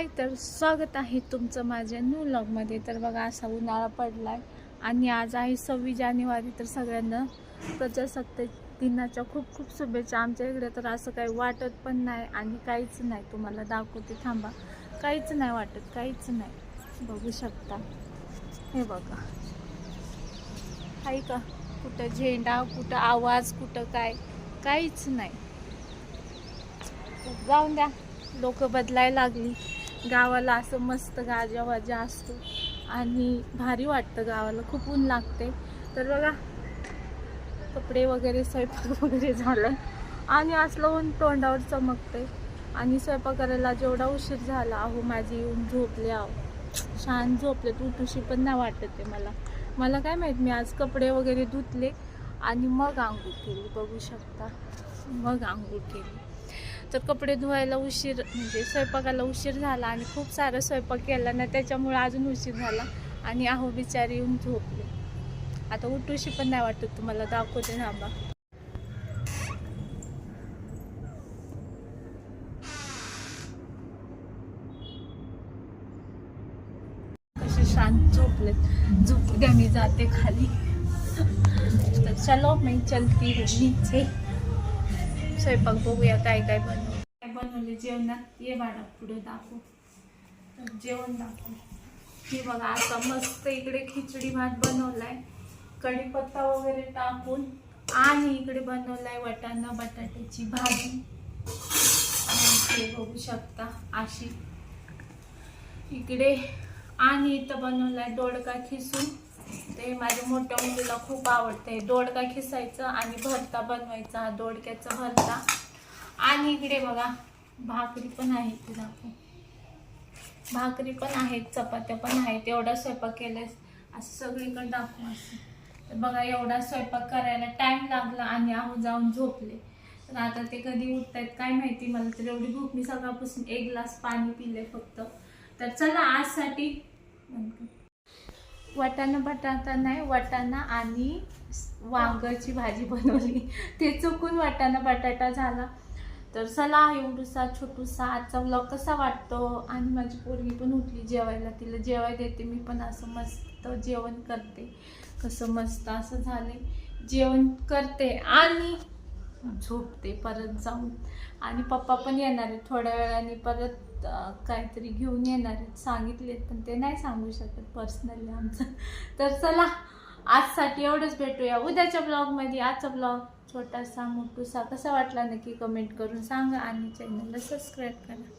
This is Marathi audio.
हाय तर स्वागत आहे तुमचं माझ्या न्यू लॉगमध्ये तर बघा असा उन्हाळा पडला आहे आणि आज आहे सव्वीस जानेवारी. तर सगळ्यांना प्रजासत्ताक दिनाच्या खूप खूप शुभेच्छा. आमच्या इकडे तर असं काही वाटत पण नाही आणि काहीच नाही. तुम्हाला दाखवते थांबा. काहीच नाही वाटत काहीच नाही. बघू शकता. हे बघा. आहे का? कुठं झेंडा कुठं आवाज कुठं काय? काहीच नाही. जाऊन द्या. लोक बदलायला लागली. गावाला असं मस्त गाजावाजा असतो. आणि भारी वाटतं गावाला खूप ऊन लागते. तर बघा कपडे वगैरे स्वयंपाक वगैरे झालं आणि असलं ऊन तोंडावर चमकते आणि स्वयंपाक करायला जेवढा उशीर झाला अहो माझी येऊन झोपले आहो छान झोपले तू तुशी पण नाही वाटत आहे मला. मला काय माहीत मी आज कपडे वगैरे धुतले आणि मग आंघोळ केली बघू शकता. मग आंघोळ केली. तर कपडे धुवायला उशीर म्हणजे स्वयंपाकाला उशीर झाला आणि खूप सारा स्वयंपाक केला ना त्याच्यामुळे अजून उशीर झाला आणि अहो बिचारी येऊन झोपले. आता उठूशी पण नाही वाटत तुम्हाला दाखवते ना आंबा कसे शांत झोपलेत. झोपू द्या मी जाते खाली. तर चलो मी चलती नीचे स्वयंपाक बघूया काय काय बनवू. काय बनवले? जेवणात? ये बाळा पुढे दाखव. जेवण दाखव. हे बघा आता मस्त इकडे खिचडी भात बनवलाय. कढीपत्ता वगैरे टाकून आणि इकडे बनवलाय वटाणा बटाट्याची भाजी. ते बघू शकता अशी. इकडे आणि इथं बनवलाय दोडका खिसून. ते माझ्या मोठ्या मुलीला खूप आवडते. दोडका खिसायचं आणि भरता बनवायचा. दोडक्याचा भरता. आणि इकडे बघा भाकरी पण आहे तिला भाकरी पण आहेत चपात्या पण आहेत. एवढा स्वयंपाक केलेस असं सगळीकडे दाखवू असं. तर बघा एवढा स्वयंपाक करायला टाइम लागला आणि आहो जाऊन झोपले. तर आता ते कधी उठतायत काय माहिती मला तर एवढी भूक मी सकाळपासून एक ग्लास पाणी पिले फक्त. तर चला आजसाठी वाटाणा बटाटा नाही वाटाणा आणि वांग्याची भाजी बनवली. ते चुकून वाटाणा बटाटा झाला. तर चला एवढूसा छोटूसा आजचा व्लॉग कसा वाटतो? आणि माझी पोरगी पण उठली जेवायला. तिला जेवाय देते मी पण असं मस्त जेवण करते. कसं मस्त असं झाले जेवण करते. आणि झोपते परत जाऊन. आणि पप्पा पण येणार आहेत थोड्या वेळाने परत काहीतरी घेऊन येणार आहेत. सांगितलेत पण ते नाही सांगू शकत पर्सनली आमचं. तर चला आजसाठी एवढंच भेटूया. उद्याच्या ब्लॉगमध्ये आजचा ब्लॉग छोटासा मोठूसा कसा वाटला नक्की कमेंट करून सांगा आणि चॅनलला सबस्क्राईब करा.